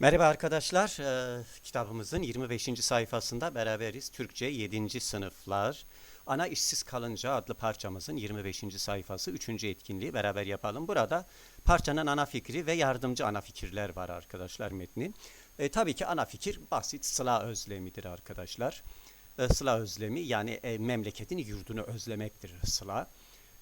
Merhaba arkadaşlar. Ee, kitabımızın 25. sayfasında beraberiz. Türkçe 7. sınıflar. Ana işsiz kalınca adlı parçamızın 25. sayfası 3. etkinliği beraber yapalım. Burada parçanın ana fikri ve yardımcı ana fikirler var arkadaşlar metnin. E, tabii ki ana fikir basit sıla özlemidir arkadaşlar. E, sıla özlemi yani e, memleketin yurdunu özlemektir sıla.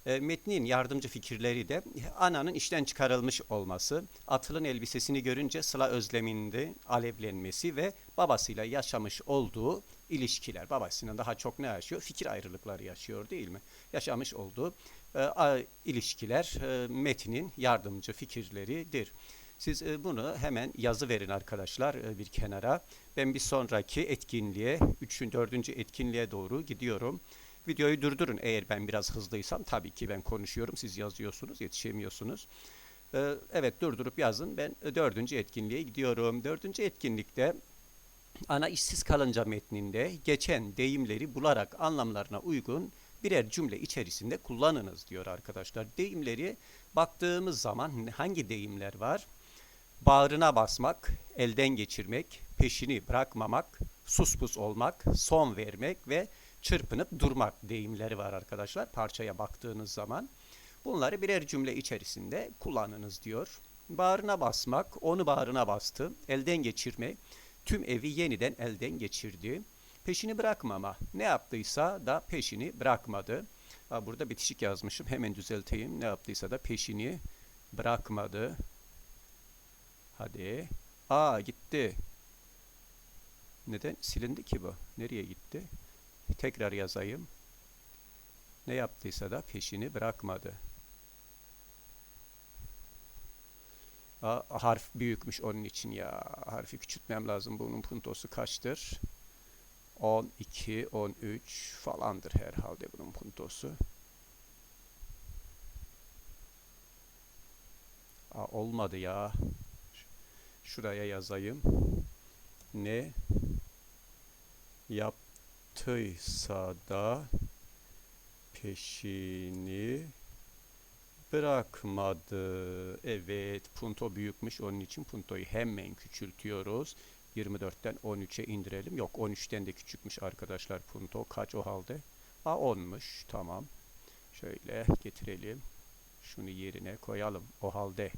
E, metnin yardımcı fikirleri de ananın işten çıkarılmış olması, atılın elbisesini görünce Sıla özleminde alevlenmesi ve babasıyla yaşamış olduğu ilişkiler. Babasının daha çok ne yaşıyor? Fikir ayrılıkları yaşıyor değil mi? Yaşamış olduğu e, a- ilişkiler e, metnin yardımcı fikirleridir. Siz e, bunu hemen yazı verin arkadaşlar e, bir kenara. Ben bir sonraki etkinliğe, 3. 4. etkinliğe doğru gidiyorum. Videoyu durdurun eğer ben biraz hızlıysam. Tabii ki ben konuşuyorum, siz yazıyorsunuz, yetişemiyorsunuz. Ee, evet durdurup yazın. Ben e, dördüncü etkinliğe gidiyorum. Dördüncü etkinlikte ana işsiz kalınca metninde geçen deyimleri bularak anlamlarına uygun birer cümle içerisinde kullanınız diyor arkadaşlar. Deyimleri baktığımız zaman hangi deyimler var? Bağrına basmak, elden geçirmek, peşini bırakmamak, suspus olmak, son vermek ve çırpınıp durmak deyimleri var arkadaşlar parçaya baktığınız zaman. Bunları birer cümle içerisinde kullanınız diyor. Bağrına basmak, onu bağrına bastı. Elden geçirme, tüm evi yeniden elden geçirdi. Peşini bırakmama, ne yaptıysa da peşini bırakmadı. Burada bitişik yazmışım, hemen düzelteyim. Ne yaptıysa da peşini bırakmadı. Hadi. Aa gitti. Neden? Silindi ki bu. Nereye gitti? Tekrar yazayım. Ne yaptıysa da peşini bırakmadı. Aa, harf büyükmüş onun için ya. Harfi küçültmem lazım. Bunun puntosu kaçtır? 12, 13 falandır herhalde bunun puntosu. Aa, olmadı ya. Şuraya yazayım. Ne yaptıysa da peşini bırakmadı. Evet, punto büyükmüş. Onun için puntoyu hemen küçültüyoruz. 24'ten 13'e indirelim. Yok 13'ten de küçükmüş arkadaşlar punto. Kaç o halde? A 10'muş. Tamam. Şöyle getirelim. Şunu yerine koyalım. O halde.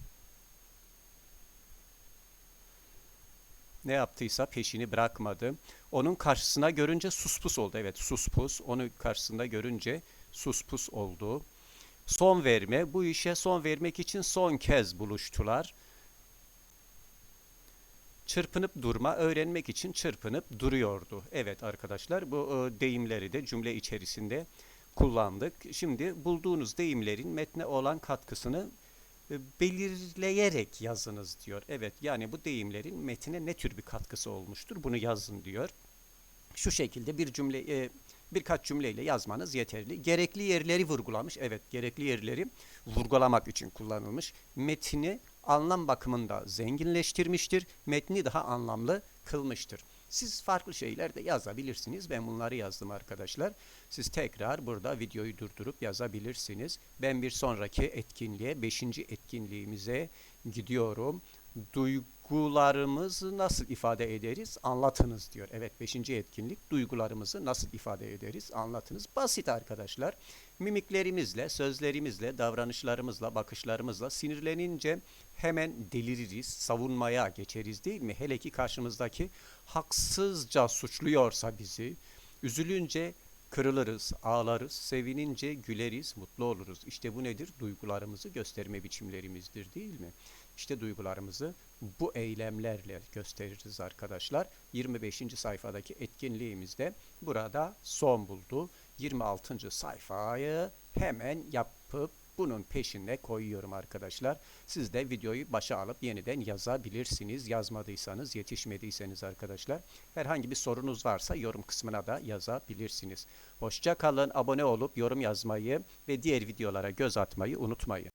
Ne yaptıysa peşini bırakmadı. Onun karşısına görünce suspus oldu. Evet suspus. Onu karşısında görünce suspus oldu. Son verme. Bu işe son vermek için son kez buluştular. Çırpınıp durma, öğrenmek için çırpınıp duruyordu. Evet arkadaşlar bu e, deyimleri de cümle içerisinde kullandık. Şimdi bulduğunuz deyimlerin metne olan katkısını belirleyerek yazınız diyor. Evet yani bu deyimlerin metine ne tür bir katkısı olmuştur bunu yazın diyor. Şu şekilde bir cümle e, birkaç cümleyle yazmanız yeterli. Gerekli yerleri vurgulamış. Evet gerekli yerleri vurgulamak için kullanılmış. Metni anlam bakımında zenginleştirmiştir. Metni daha anlamlı kılmıştır. Siz farklı şeyler de yazabilirsiniz. Ben bunları yazdım arkadaşlar. Siz tekrar burada videoyu durdurup yazabilirsiniz. Ben bir sonraki etkinliğe, beşinci etkinliğimize gidiyorum. Duygularımızı nasıl ifade ederiz? Anlatınız diyor. Evet beşinci etkinlik duygularımızı nasıl ifade ederiz? Anlatınız. Basit arkadaşlar. Mimiklerimizle, sözlerimizle, davranışlarımızla, bakışlarımızla sinirlenince hemen deliririz, savunmaya geçeriz değil mi? Hele ki karşımızdaki haksızca suçluyorsa bizi, üzülünce kırılırız, ağlarız, sevinince güleriz, mutlu oluruz. İşte bu nedir? Duygularımızı gösterme biçimlerimizdir değil mi? İşte duygularımızı bu eylemlerle gösteririz arkadaşlar. 25. sayfadaki etkinliğimizde burada son buldu. 26. sayfayı hemen yapıp bunun peşine koyuyorum arkadaşlar. Siz de videoyu başa alıp yeniden yazabilirsiniz. Yazmadıysanız, yetişmediyseniz arkadaşlar. Herhangi bir sorunuz varsa yorum kısmına da yazabilirsiniz. Hoşça kalın, abone olup yorum yazmayı ve diğer videolara göz atmayı unutmayın.